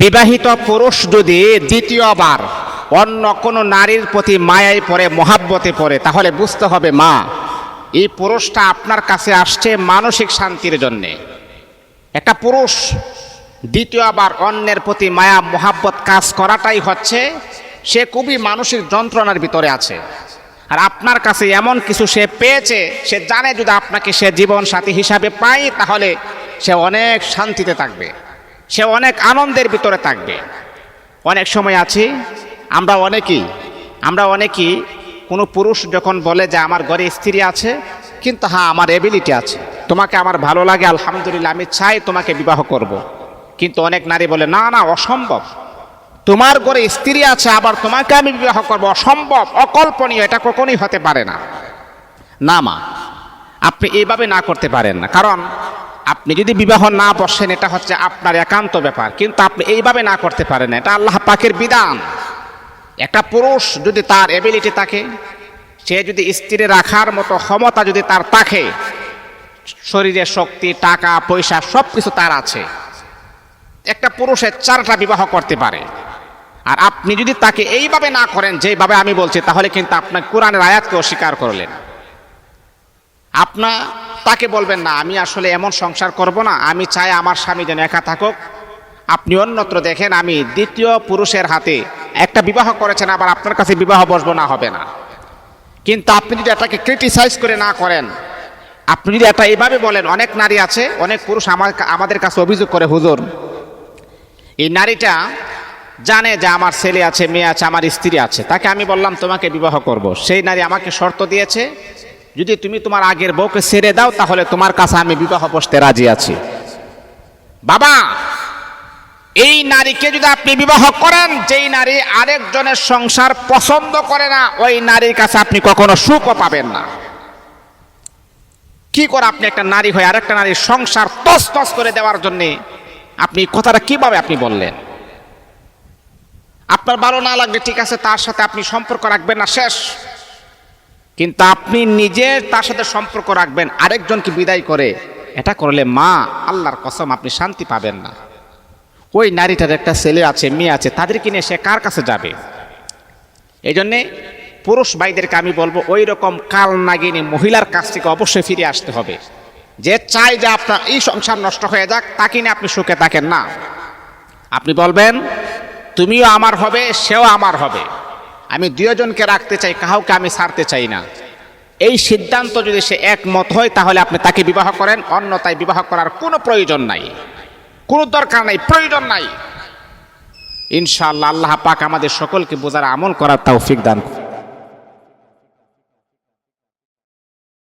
বিবাহিত পুরুষ যদি দ্বিতীয়বার অন্য কোনো নারীর প্রতি মায়ায় পড়ে, মহাব্বতে পড়ে, তাহলে বুঝতে হবে, মা, এই পুরুষটা আপনার কাছে আসছে মানসিক শান্তির জন্যে। একটা পুরুষ দ্বিতীয়বার অন্যের প্রতি মায়া, মহাব্বত কাজ করাটাই হচ্ছে, সে খুবই মানসিক যন্ত্রণার ভিতরে আছে। আর আপনার কাছে এমন কিছু সে পেয়েছে, সে জানে যদি আপনাকে সে জীবন সাথী হিসাবে পায়, তাহলে সে অনেক শান্তিতে থাকবে। সে অনেক আনন্দের ভিতরে থাকবে। অনেক সময় আছি, আমরা অনেকেই আমরা অনেকেই, কোনো পুরুষ যখন বলে যে আমার ঘরে স্ত্রী আছে, কিন্তু হ্যাঁ আমার এবিলিটি আছে। তোমাকে আমার ভালো লাগে, আলহামদুলিল্লাহ, আমি চাই তোমাকে বিবাহ করব। কিন্তু অনেক নারী বলে, না না, অসম্ভব। তোমার ঘরে স্ত্রী আছে, আবার তোমাকে আমি বিবাহ করব। অসম্ভব, অকল্পনীয়, এটা কখনোই হতে পারে না। না, মা, আপনি এইভাবে না করতে পারেন না। কারণ আপনি যদি বিবাহ না বসেন, এটা হচ্ছে আপনার একান্ত ব্যাপার। কিন্তু আপনি এইভাবে না করতে পারেন, এটা আল্লাহ পাকের বিধান। একটা পুরুষ যদি তার এবিলিটি থাকে, সে যদি স্ত্রী রাখার মতো ক্ষমতা যদি তার থাকে শরীরের শক্তি, টাকা, পয়সা সব কিছু তার আছে। একটা পুরুষের চারটা বিবাহ করতে পারে। আর আপনি যদি তাকে এইভাবে না করেন, যেভাবে আমি বলছি, তাহলে কিন্তু আপনার কোরআনের আয়াতকে অস্বীকার করলেন। আপনা তাকে বলবেন না, আমি আসলে এমন সংসার করব না, আমি চাই আমার স্বামী যেন একা থাকুক আপনি অন্যত্র দেখেন, আমি দ্বিতীয় পুরুষের হাতে একটা বিবাহ করেছেন, আবার আপনার কাছে বিবাহ বসব না, হবে না কিন্তু আপনি যদি এটাকে ক্রিটিসাইজ করে না করেন, আপনি যদি এটা এইভাবে বলেন, অনেক নারী আছে, অনেক পুরুষ আমার আমাদের কাছে অভিযোগ করে, হুজুর, এই নারীটা জানে যে আমার ছেলে আছে, মেয়ে আছে, আমার স্ত্রী আছে, তাকে আমি বললাম তোমাকে বিবাহ করব। সেই নারী আমাকে শর্ত দিয়েছে যদি তুমি তোমার আগের বউকে ছেড়ে দাও, তাহলে তোমার কাছে আমি বিবাহ বসতে রাজি আছি। বাবা, এই নারীকে যদি আপনি বিবাহ করেন, যেই নারী আরেকজনের সংসার পছন্দ করে না, ওই নারীর কাছে আপনি কখনো সুখও পাবেন না। কি করে আপনি একটা নারী হয়ে আরেকটা নারীর সংসার তস তস করে দেওয়ার জন্যে আপনি কথাটা কীভাবে আপনি বললেন? আপনার ভালো না লাগলে ঠিক আছে, তার সাথে আপনি সম্পর্ক রাখবেন না, শেষ। কিন্তু আপনি নিজে তার সাথে সম্পর্ক রাখবেন, আরেকজনকে বিদায় করে। এটা করলে মা আল্লাহর কসম, আপনি শান্তি পাবেন না। ওই নারীটার একটা ছেলে আছে, মেয়ে আছে, তাদেরকে নিয়ে সে কার কাছে যাবে? এই জন্যে পুরুষ ভাইদেরকে আমি বলব ওই রকম কাল নাগিনী মহিলার কাছ থেকে অবশ্যই ফিরে আসতে হবে। যে চাই যে আপনার এই সংসার নষ্ট হয়ে যাক, তাকে নিয়ে আপনি সুখে থাকেন না। আপনি বলবেন, তুমিও আমার হবে, সেও আমার হবে। আমি দুজনকে রাখতে চাই, কাউকে আমি সারতে চাই না। এই সিদ্ধান্ত যদি সে একমত হয়, তাহলে আপনি তাকে বিবাহ করেন। অন্যতায় বিবাহ করার কোনো প্রয়োজন নাই। কোনো দরকার নাই, প্রয়োজন নাই। ইনশাআল্লাহ, আল্লাহ পাক আমাদের সকলকে বোঝার আমল করার তাও দান।